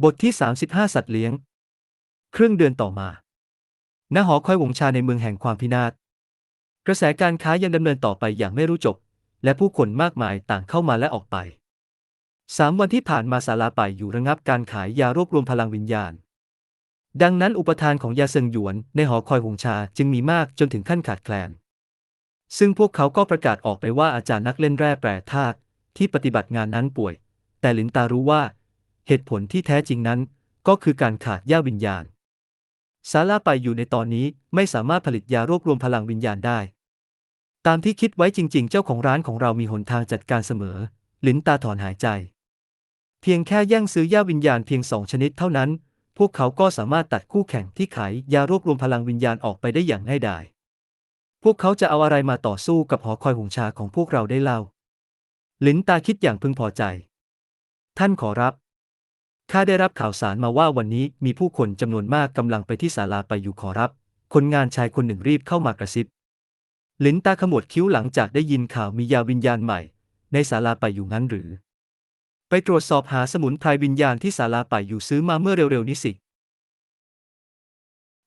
บทที่ 35 สัตว์เลี้ยง ครึ่งเดือนต่อมาณหอคอยวงชาในเมืองแห่งความพินาศ กระแสการค้ายังดำเนินต่อไปอย่างไม่รู้จบ และผู้คนมากมายต่างเข้ามาและออกไป สามวันที่ผ่านมาศาลาป่ายอยู่ระงับการขายยารวบรวมพลังวิญญาณ ดังนั้นอุปทานของยาเซิงหยวนในหอคอยหงชาจึงมีมากจนถึงขั้นขาดแคลน ซึ่งพวกเขาก็ประกาศออกไปว่าอาจารย์นักเล่นแร่แปรธาตุที่ปฏิบัติงานนั้นป่วย แต่หลินตารู้ว่า เหตุผลที่แท้จริงนั้น ก็คือการขาดย่าวิญญาณศาลาไปอยู่ในตอนนี้ไม่สามารถผลิตยารวบรวมพลังวิญญาณได้ ตามที่คิดไว้จริง ๆ เจ้าของร้านของเรามีหนทางจัดการเสมอหลินตาถอนหายใจ เพียงแค่แย่งซื้อย่าวิญญาณเพียงสองชนิดเท่านั้น พวกเขาก็สามารถตัดคู่แข่งที่ขายยารวบรวมพลังวิญญาณออกไปได้อย่างง่ายดายพวกเขาจะเอาอะไรมาต่อสู้กับหอคอยหงชาของพวกเราได้เล่า ลินตาคิดอย่างพึงพอใจ ท่านขอรับ ข้าได้รับข่าวสารมาว่าวันนี้มีผู้คนจำนวนมากกำลังไปที่ศาลาไปอยู่ขอรับ คนงานชายคนหนึ่งรีบเข้ามากระซิบหลินตาขมวดคิ้วหลังจากได้ยินข่าวมียาวิญญาณใหม่ ในศาลาไปอยู่งั้นหรือ ไปตรวจสอบหาสมุนไพรวิญญาณที่ศาลาไปอยู่ซื้อมาเมื่อเร็วๆนี้สิ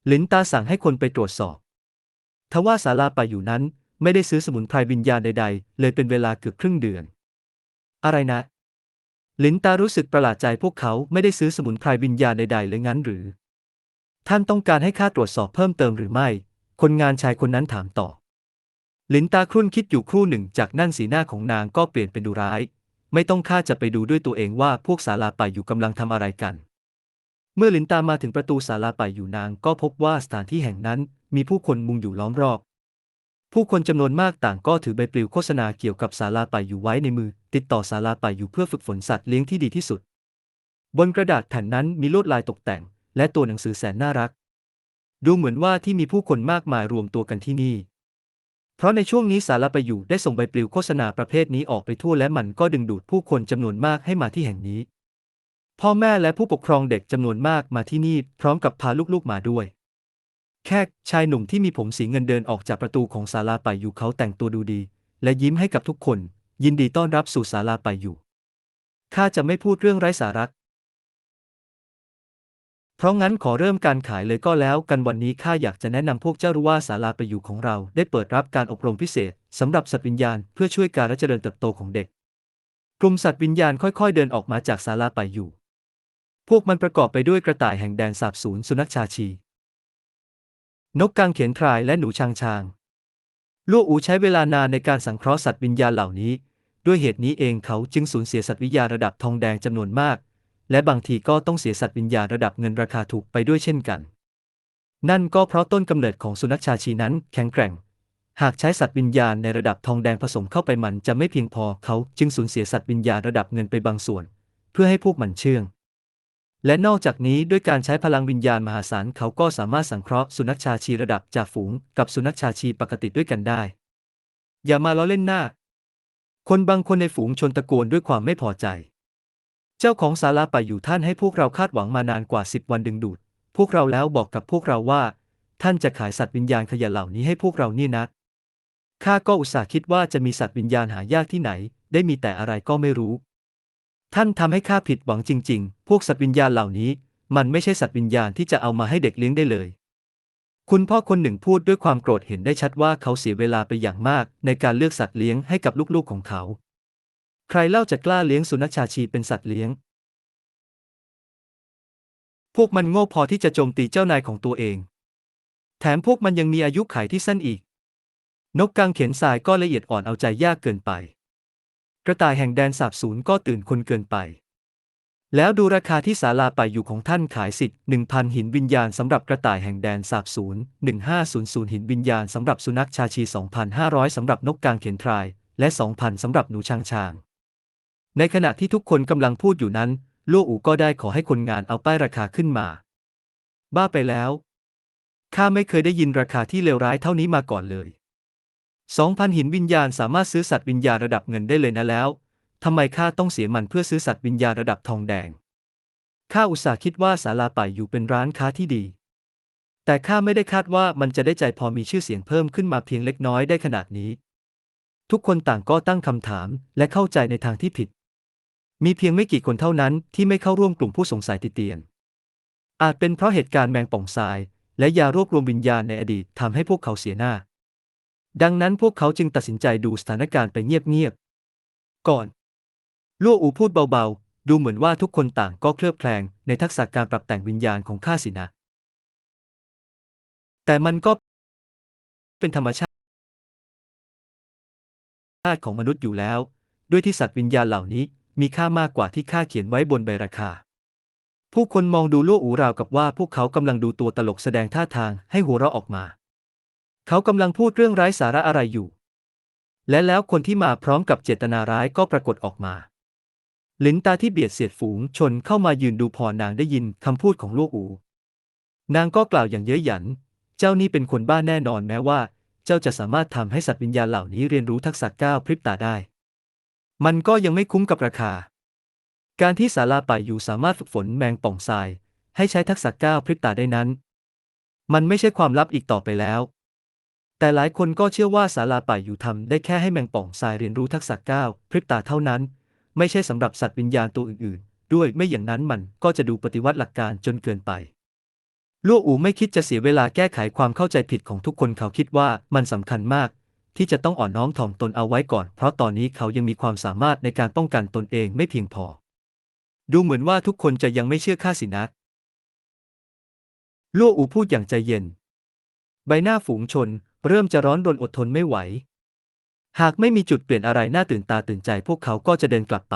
หลินตาสั่งให้คนไปตรวจสอบ ทว่าศาลาไปอยู่นั้น ไม่ได้ซื้อสมุนไพรวิญญาณใด ๆ เลยเป็นเวลาเกือบครึ่งเดือน อะไรนะ ลินตารู้สึกประหลาดใจพวกเขาไม่ได้ซื้อสมุนไพรวิญญาณใดๆเลยงั้นหรือ ท่านต้องการให้ข้าตรวจสอบเพิ่มเติมหรือไม่ คนงานชายคนนั้นถามต่อ ลินตาครุ่นคิดอยู่ครู่หนึ่งจากนั่นสีหน้าของนางก็เปลี่ยนเป็นดูร้าย ไม่ต้องข้าจะไปดูด้วยตัวเองว่าพวกศาลาไปอยู่กำลังทำอะไรกัน เมื่อลินตามาถึงประตูศาลาไปอยู่นางก็พบว่าสถานที่แห่งนั้นมีผู้คนมุงอยู่ล้อมรอบ ผู้คนจำนวนมากต่างก็ถือใบปลิวโฆษณาเกี่ยวกับศาลาไปอยู่ไว้ในมือ ติดต่อศาลาไปอยู่เพื่อฝึกฝนสัตว์เลี้ยงที่ดีที่สุด บนกระดาษแผ่นนั้นมีลวดลายตกแต่ง และตัวหนังสือแสนน่ารัก ดูเหมือนว่าที่มีผู้คนมากมายรวมตัวกันที่นี่ เพราะในช่วงนี้สาราไปอยู่ได้ส่งใบปลิวโฆษณาประเภทนี้ออกไปทั่วและมันก็ดึงดูดผู้คนจำนวนมากให้มาที่แห่งนี้ พ่อแม่และผู้ปกครองเด็กจำนวนมากมาที่นี่ พร้อมกับพาลูกๆมาด้วย แขกชายหนุ่มที่มีผมสีเงินเดินออกจากประตูของศาลาไปอยู่เขาแต่งตัวดูดี และยิ้มให้กับทุกคน ยินดีต้อนรับสู่ศาลาไปอยู่ข้าจะไม่พูดเรื่องไร้สาระเพราะงั้นขอเริ่มการขายเลยก็แล้วกันวันนี้ข้าอยากจะแนะนำพวกเจ้ารู้ว่าศาลาไปอยู่ของเรา ได้เปิดรับการอบรมพิเศษสำหรับสัตว์วิญญาณเพื่อช่วยการเจริญเติบโตของเด็ก กลุ่มสัตว์วิญญาณค่อยๆ เดินออกมาจากศาลาไปอยู่ พวกมันประกอบไปด้วยกระต่ายแห่งแดนสาบสูญสุนัขชาชี นกกางเขนทรายและหนูชางชางลู่อูใช้เวลานานในการสังเคราะห์สัตว์วิญญาณเหล่านี้ ด้วยเหตุนี้เองเขาจึงสูญเสียสัตว์วิญญาณระดับทองแดงจำนวนมาก และบางทีก็ต้องเสียสัตว์วิญญาณระดับเงินราคาถูกไปด้วยเช่นกัน นั่นก็เพราะต้นกำเนิดของสุนัขชาชีนั้นแข็งแกร่ง หากใช้สัตว์วิญญาณในระดับทองแดงผสมเข้าไปมันจะไม่เพียงพอเขาจึงสูญเสียสัตว์วิญญาณระดับเงินไปบางส่วน เพื่อให้พวกมันเชื่อง และนอกจากนี้ด้วยการใช้พลังวิญญาณมหาศาลเขาก็สามารถสังเคราะห์สุนัขชาชีระดับจ่าฝูงกับสุนัขชาชีปกติด้วยกันได้ อย่ามาล้อเล่นหน้า คนบางคนในฝูงชนตะโกนด้วยความไม่พอใจ เจ้าของศาลาไปอยู่ท่านให้พวกเราคาดหวังมานานกว่าสิบวันดึงดูด พวกเราแล้วบอกกับพวกเราว่า ท่านจะขายสัตว์วิญญาณขยะเหล่านี้ให้พวกเรานี่นะข้าก็อุตส่าห์คิดว่าจะมีสัตว์วิญญาณหายากที่ไหน ได้มีแต่อะไรก็ไม่รู้ ท่านทำให้ข้าผิดหวังจริง ๆ พวกสัตว์วิญญาณเหล่านี้ มันไม่ใช่สัตว์วิญญาณที่จะเอามาให้เด็กเลี้ยงได้เลย คุณพ่อคนหนึ่งพูดด้วยความโกรธเห็นได้ชัดว่าเขาเสียเวลาไปอย่างมาก ในการเลือกสัตว์เลี้ยงให้กับลูกๆของเขา ใครเล่าจะกล้าเลี้ยงสุนัขชาชีเป็นสัตว์เลี้ยง พวกมันโง่พอที่จะโจมตีเจ้านายของตัวเอง แถมพวกมันยังมีอายุขัยที่สั้นอีก นกกางเขนทรายก็ละเอียดอ่อนเอาใจยากเกินไป กระต่ายแห่งแดนสาบสูญก็ตื่นคนเกินไป แล้วดูราคาที่ศาลาไปอยู่ของท่านขายสิทธิ์หนึ่งพันหินวิญญาณสำหรับกระต่ายแห่งแดนสาบสูญหนึ่งห้าศูนย์ศูนย์หินวิญญาณสำหรับสุนัขชาชีสองพันห้าร้อยสำหรับนกกางเขนทราย และสองพันสำหรับหนูช้างช้าง ในขณะที่ทุกคนกำลังพูดอยู่นั้นลู่อูก็ได้ขอให้คนงานเอาป้ายราคาขึ้นมา บ้าไปแล้วข้าไม่เคยได้ยินราคาที่เลวร้ายเท่านี้มาก่อนเลย สองพันหินวิญญาณสามารถซื้อสัตว์วิญญาณระดับเงินได้เลยนะแล้วทำไมข้าต้องเสียมันเพื่อซื้อสัตว์วิญญาณระดับทองแดงข้าอุตส่าห์คิดว่าศาลาป่ายอยู่เป็นร้านค้าที่ดี แต่ข้าไม่ได้คาดว่ามันจะได้ใจพอมีชื่อเสียงเพิ่มขึ้นมาเพียงเล็กน้อยได้ขนาดนี้ ทุกคนต่างก็ตั้งคำถามและเข้าใจในทางที่ผิด มีเพียงไม่กี่คนเท่านั้นที่ไม่เข้าร่วมกลุ่มผู้สงสัยติเตียน อาจเป็นเพราะเหตุการณ์แมงป่องทราย และยารวบรวมวิญญาณในอดีตทำให้พวกเขาเสียหน้า ดังนั้นพวกเขาจึงตัดสินใจดูสถานการณ์ไปเงียบๆ ก่อน ลั่วอูพูดเบาๆ ดูเหมือนว่าทุกคนต่างก็เคลือบแคลงในทักษะการปรับแต่งวิญญาณของข้าสินะ แต่มันก็เป็นธรรมชาติของมนุษย์อยู่แล้ว ด้วยที่สัตว์วิญญาณเหล่านี้มีค่ามากกว่าที่ข้าเขียนไว้บนใบราคา ผู้คนมองดูลั่วอูราวกับว่าพวกเขากำลังดูตัวตลกแสดงท่าทางให้หัวเราะออกมา เขากำลังพูดเรื่องไร้สาระอะไรอยู่ และแล้วคนที่มาพร้อมกับเจตนาร้ายก็ปรากฏออกมา ลินตาที่เบียดเสียดฝูงชนเข้ามายืนดูพอนางได้ยินคำพูดของลั่วอู นางก็กล่าวอย่างเย้ยหยัน เจ้านี่เป็นคนบ้าแน่นอนแม้ว่า เจ้าจะสามารถทำให้สัตว์วิญญาณเหล่านี้เรียนรู้ทักษะก้าวพริบตาได้ มันก็ยังไม่คุ้มกับราคา การที่ศาลาป่ายอยู่สามารถฝึกฝนแมงป่องทราย ให้ใช้ทักษะก้าวพริบตาได้นั้น มันไม่ใช่ความลับอีกต่อไปแล้ว แต่หลายคนก็เชื่อว่าศาลาป่ายอยู่ทำได้แค่ให้แมงป่องทรายเรียนรู้ทักษะก้าวพริบตาเท่านั้น ไม่ใช่สำหรับสัตว์วิญญาณตัวอื่นๆ ด้วยไม่อย่างนั้นมันก็จะดูปฏิวัติหลักการจนเกินไปลู่อูไม่คิดจะเสียเวลาแก้ไขความเข้าใจผิดของทุกคนเขาคิดว่ามันสำคัญมาก ที่จะต้องอ่อนน้อมถ่อมตนเอาไว้ก่อน เพราะตอนนี้เขายังมีความสามารถในการป้องกันตนเองไม่เพียงพอ ดูเหมือนว่าทุกคนจะยังไม่เชื่อข้าสินะลู่อูพูดอย่างใจเย็น ใบหน้าฝูงชน เริ่มจะร้อนรนอดทนไม่ไหว หากไม่มีจุดเปลี่ยนอะไรน่าตื่นตาตื่นใจพวกเขาก็จะเดินกลับไป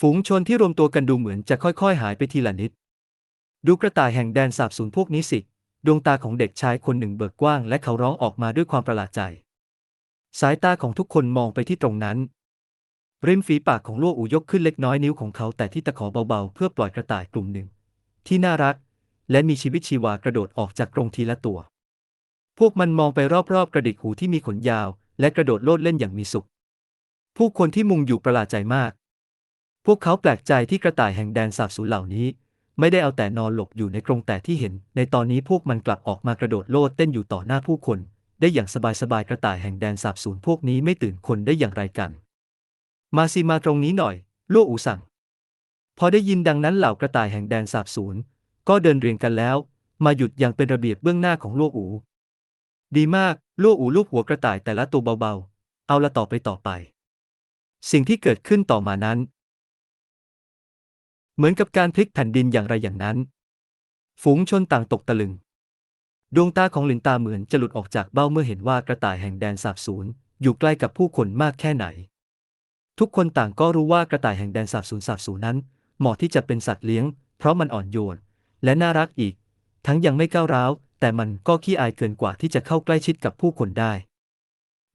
ฝูงชนที่รวมตัวกันดูเหมือนจะค่อยๆ หายไปทีละนิด ดูกระต่ายแห่งแดนสาบสูญพวกนี้สิ ดวงตาของเด็กชายคนหนึ่งเบิกกว้างและเขาร้องออกมาด้วยความประหลาดใจ สายตาของทุกคนมองไปที่ตรงนั้น ริมฝีปากของลั่อูยกขึ้นเล็กน้อยนิ้วของเขาแต่ที่ตะขอเบาๆ เพื่อปล่อยกระต่ายกลุ่มหนึ่ง ที่น่ารัก และมีชีวิตชีวากระโดดออกจากกรงทีละตัว พวกมันมองไปรอบๆ กระดิกหูที่มีขนยาว และกระโดดโลดเล่นอย่างมีสุข ผู้คนที่มุงอยู่ประหลาดใจมาก พวกเขาแปลกใจที่กระต่ายแห่งแดนสาบสูญเหล่านี้ ไม่ได้เอาแต่นอนหลบอยู่ในกรงแต่ที่เห็น ในตอนนี้พวกมันกลับออกมากระโดดโลดเต้นอยู่ต่อหน้าผู้คน ได้อย่างสบายๆกระต่ายแห่งแดนสาบสูญพวกนี้ไม่ตื่นคนได้อย่างไรกัน มาสิมาตรงนี้หน่อยโลอูสั่ง พอได้ยินดังนั้นเหล่ากระต่ายแห่งแดนสาบสูญก็เดินเรียงกันแล้ว มาหยุดอย่างเป็นระเบียบเบื้องหน้าของโลอู ดีมากโลอูลูบหัวกระต่ายแต่ละตัวเบาๆ เอาละต่อไปต่อไป สิ่งที่เกิดขึ้นต่อมานั้น เหมือนกับการพลิกแผ่นดินอย่างไรอย่างนั้น ฝูงชนต่างตกตะลึง ดวงตาของหลินตาเหมือนจะหลุดออกจากเบ้าเมื่อเห็นว่ากระต่ายแห่งแดนสาบสูญอยู่ใกล้กับผู้คนมากแค่ไหน ทุกคนต่างก็รู้ว่ากระต่ายแห่งแดนสาบสูญสาบสูญนั้น เหมาะที่จะเป็นสัตว์เลี้ยง เพราะมันอ่อนโยน และน่ารักอีก ทั้งยังไม่ก้าวร้าว แต่มันก็ขี้อายเกินกว่าที่จะเข้าใกล้ชิดกับผู้คนได้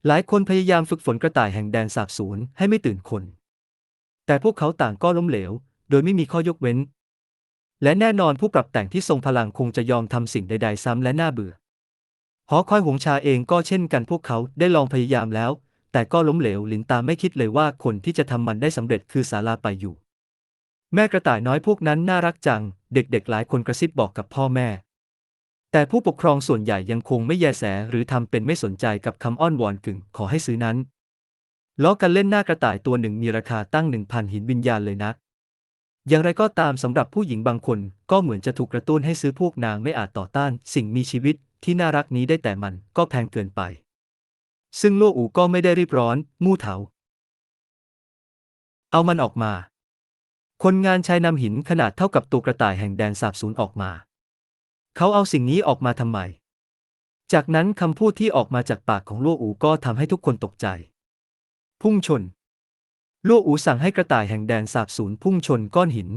หลายคนพยายามฝึกฝนกระต่ายแห่งแดนสาบสูญให้ไม่ตื่นคน แต่พวกเขาต่างก็ล้มเหลว โดยไม่มีข้อยกเว้น และแน่นอนผู้ปรับแต่งที่ทรงพลังคงจะยอมทำสิ่งใด ๆ ซ้ำและน่าเบื่อ หอคอยหงชาเองก็เช่นกันพวกเขาได้ลองพยายามแล้ว แต่ก็ล้มเหลวหลินตาไม่คิดเลยว่าคนที่จะทำมันได้สำเร็จคือสาลาไปอยู่ แม่กระต่ายน้อยพวกนั้นน่ารักจัง เด็กๆหลายคนกระซิบบอกกับพ่อแม่ แต่ผู้ปกครองส่วนใหญ่ยังคงไม่แยแสหรือทำเป็นไม่สนใจกับคำอ้อนวอนกึ่งขอให้ซื้อนั้น ล้อกันเล่นหน้ากระต่ายตัวหนึ่งมีราคาตั้งหนึ่งพันหินวิญญาณเลยนะอย่างไรก็ตามสำหรับผู้หญิงบางคนก็เหมือนจะถูกกระตุ้นให้ซื้อพวกนางไม่อาจต่อต้าน สิ่งมีชีวิตที่น่ารักนี้ได้แต่มันก็แพงเกินไป ซึ่งโลอูก็ไม่ได้รีบร้อน มู่เถา เอามันออกมา คนงานชายนำหินขนาดเท่ากับตัวกระต่ายแห่งแดนสาบสูญออกมา เขาเอาสิ่งนี้ออกมาทำไม จากนั้นคำพูดที่ออกมาจากปากของลั่วอูก็ทำให้ทุกคนตกใจ พุ่งชน ลั่วอูสั่งให้กระต่ายแห่งแดนสาบสูญพุ่งชนก้อนหิน